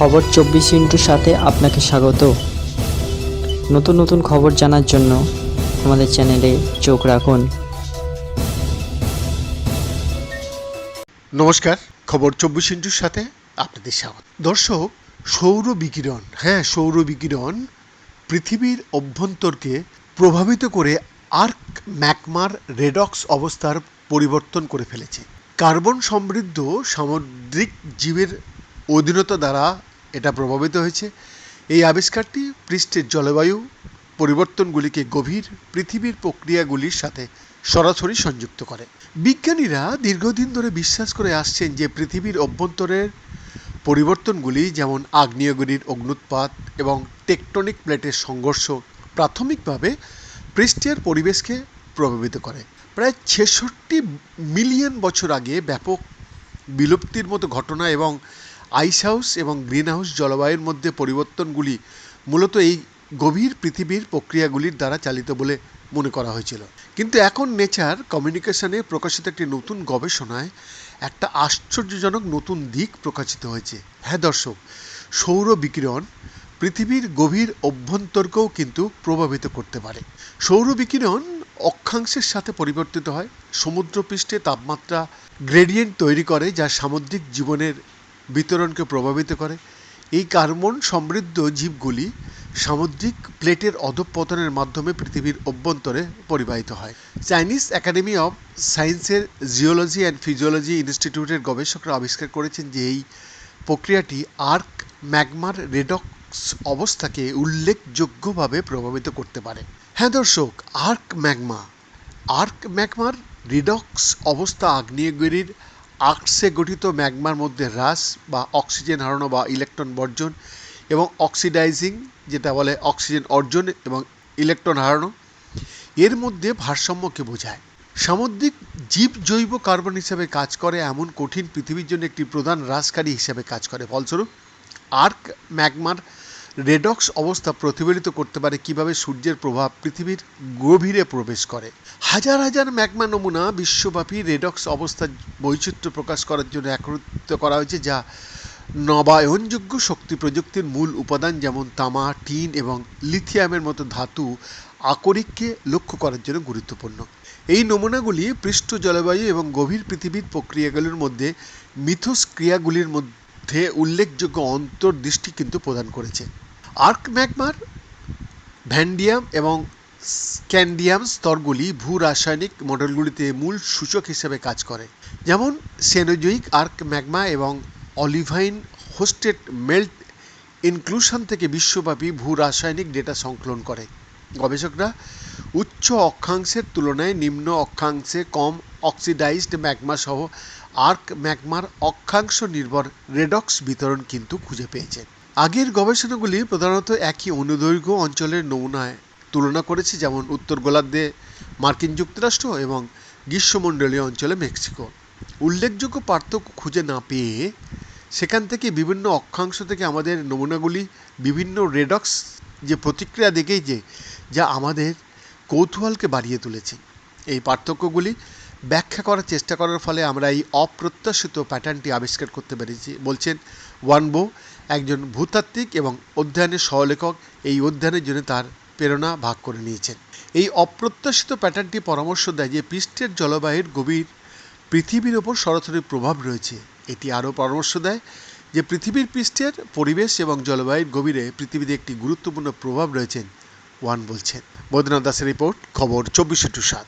খবর চব্বিশ ইন্টুর সাথে আপনাকে স্বাগত। নতুন নতুন খবর জানার জন্য আমাদের চ্যানেলে চোখ রাখুন। নমস্কার, খবর চব্বিশ ইন্টুর সাথে আপনাদের স্বাগত। দর্শক, সৌর বিকিরণ হ্যাঁ সৌর বিকিরণ পৃথিবীর অভ্যন্তরকে প্রভাবিত করে আর্ক ম্যাকমার রেডক্স অবস্থার পরিবর্তন করে ফেলেছে। কার্বন সমৃদ্ধ সামুদ্রিক জীবের অধীনতা দ্বারা এটা প্রভাবিত হয়েছে। এই আবিষ্কারটি পৃষ্ঠের জলবায়ু, পরিবর্তনগুলিকে গভীর পৃথিবীর প্রক্রিয়াগুলির সাথে সরাসরি সংযুক্ত করে। বিজ্ঞানীরা দীর্ঘদিন ধরে বিশ্বাস করে আসছেন যে পৃথিবীর অভ্যন্তরের পরিবর্তনগুলি যেমন আগ্নেয়গিরির অগ্নুৎপাত এবং টেকটনিক প্লেটের সংঘর্ষ প্রাথমিকভাবে পৃষ্ঠের পরিবেশকে প্রভাবিত করে। প্রায় ছেষট্টি মিলিয়ন বছর আগে ব্যাপক বিলুপ্তির মতো ঘটনা এবং আইস হাউস এবং গ্রিন হাউস জলবায়ুর মধ্যে পরিবর্তনগুলি মূলত এই গভীর পৃথিবীর প্রক্রিয়াগুলির দ্বারা চালিত বলে মনে করা হয়েছিল। কিন্তু এখন নেচার কমিউনিকেশনে প্রকাশিত একটি নতুন গবেষণায় একটা আশ্চর্যজনক নতুন দিক প্রকাশিত হয়েছে। হ্যাঁ দর্শক, সৌর বিকিরণ পৃথিবীর গভীর অভ্যন্তরকেও কিন্তু প্রভাবিত করতে পারে। সৌর বিকিরণ অক্ষাংশের সাথে পরিবর্তিত হয়। সমুদ্রপৃষ্ঠে তাপমাত্রা গ্রেডিয়েন্ট তৈরি করে যা সামুদ্রিক জীবনের বিতরণকে প্রভাবিত করে। এই কার্বন সমৃদ্ধ জীবগুলি সামুদ্রিক প্লেটের অধঃপতনের মাধ্যমে পৃথিবীর অভ্যন্তরে পরিবাহিত হয়। চাইনিজ একাডেমি অফ সায়েন্সের জিওলজি অ্যান্ড ফিজিওলজি ইনস্টিটিউটের গবেষকরা আবিষ্কার করেছেন যে এই প্রক্রিয়াটি আর্ক ম্যাগমার রেডক্স অবস্থাকে উল্লেখযোগ্যভাবে প্রভাবিত করতে পারে। হ্যাঁ দর্শক, আর্ক ম্যাগমা। আর্ক ম্যাগমার রিডক্স অবস্থা আগ্নেয়গিরির আর্কসে গঠিত ম্যাগমার মধ্যে হ্রাস বা অক্সিজেন হারানো বা ইলেকট্রন বর্জন এবং অক্সিডাইজিং, যেটা বলে অক্সিজেন অর্জন এবং ইলেকট্রন হারানো, এর মধ্যে ভারসাম্যকে বোঝায়। সামুদ্রিক জীব জৈব কার্বন হিসেবে কাজ করে, এমন কঠিন পৃথিবীর জন্য একটি প্রধান হ্রাসকারী হিসেবে কাজ করে। ফলস্বরূপ, আর্ক ম্যাগমার রেডক্স অবস্থা প্রতিফলিত করতে পারে কীভাবে সূর্যের প্রভাব পৃথিবীর গভীরে প্রবেশ করে। হাজার হাজার ম্যাগমা নমুনা বিশ্বব্যাপী রেডক্স অবস্থার বৈচিত্র্য প্রকাশ করার জন্য একত্রিত করা হয়েছে, যা নবায়নযোগ্য শক্তি প্রযুক্তির মূল উপাদান যেমন তামা, টিন এবং লিথিয়ামের মতো ধাতু আকরিককে লক্ষ্য করার জন্য গুরুত্বপূর্ণ। এই নমুনাগুলি পৃষ্ঠ জলবায়ু এবং গভীর পৃথিবীর প্রক্রিয়াগুলির মধ্যে মিথস্ক্রিয়াগুলির মধ্যে উল্লেখযোগ্য অন্তর্দৃষ্টি কিন্তু প্রদান করেছে। আর্ক ম্যাগমার, ভ্যান্ডিয়াম এবং স্ক্যান্ডিয়াম স্তরগুলি ভূ রাসায়নিক মডেলগুলিতে মূল সূচক হিসেবে কাজ করে। যেমন সেনোজয়িক আর্ক ম্যাগমা এবং অলিভাইন হোস্টেড মেল্ট ইনক্লুশন থেকে বিশ্বব্যাপী ভূ রাসায়নিক ডেটা সংকলন করে। গবেষকরা উচ্চ অক্ষাংশের তুলনায় নিম্ন অক্ষাংশে কম অক্সিডাইজড ম্যাগমা সহ আর্ক ম্যাগমার অক্ষাংশ নির্ভর রেডক্স বিতরণ কিন্তু খুঁজে পেয়েছে। আগের গবেষণাগুলি প্রধানত একই অনুদৈর্ঘ্য অঞ্চলের নমুনায় তুলনা করেছে, যেমন উত্তর গোলার্ধে মার্কিন যুক্তরাষ্ট্র এবং গ্রীষ্মমণ্ডলীয় অঞ্চলে মেক্সিকো। উল্লেখযোগ্য পার্থক্য খুঁজে না পেয়ে সেখান থেকে বিভিন্ন অক্ষাংশ থেকে আমাদের নমুনাগুলি বিভিন্ন রেডক্স যে প্রতিক্রিয়া দেখেই যে, যা আমাদের কৌতূহলকে বাড়িয়ে তুলেছে। এই পার্থক্যগুলি ব্যাখ্যা করার চেষ্টা করার ফলে আমরা এই অপ্রত্যাশিত প্যাটার্নটি আবিষ্কার করতে পেরেছি। বলছেন ওয়ানবো একজন ভূতাত্ত্বিক এবং অধ্যয়নের সহলেখক এই অধ্যয়নের জন্য তার প্রেরণা ভাগ করে নিয়েছেন। এই অপ্রত্যাশিত প্যাটার্নটি পরামর্শ দেয় যে পৃষ্ঠের জলবায়ুর গভীর পৃথিবীর ওপর সরাসরি প্রভাব রয়েছে। এটি আরও পরামর্শ দেয় যে পৃথিবীর পৃষ্ঠের পরিবেশ এবং জলবায়ুর গভীরে পৃথিবীতে একটি গুরুত্বপূর্ণ প্রভাব রয়েছেন ওয়ান বলছেন। বৈদ্যনাথ দাসের রিপোর্ট, খবর চব্বিশে টু সাত।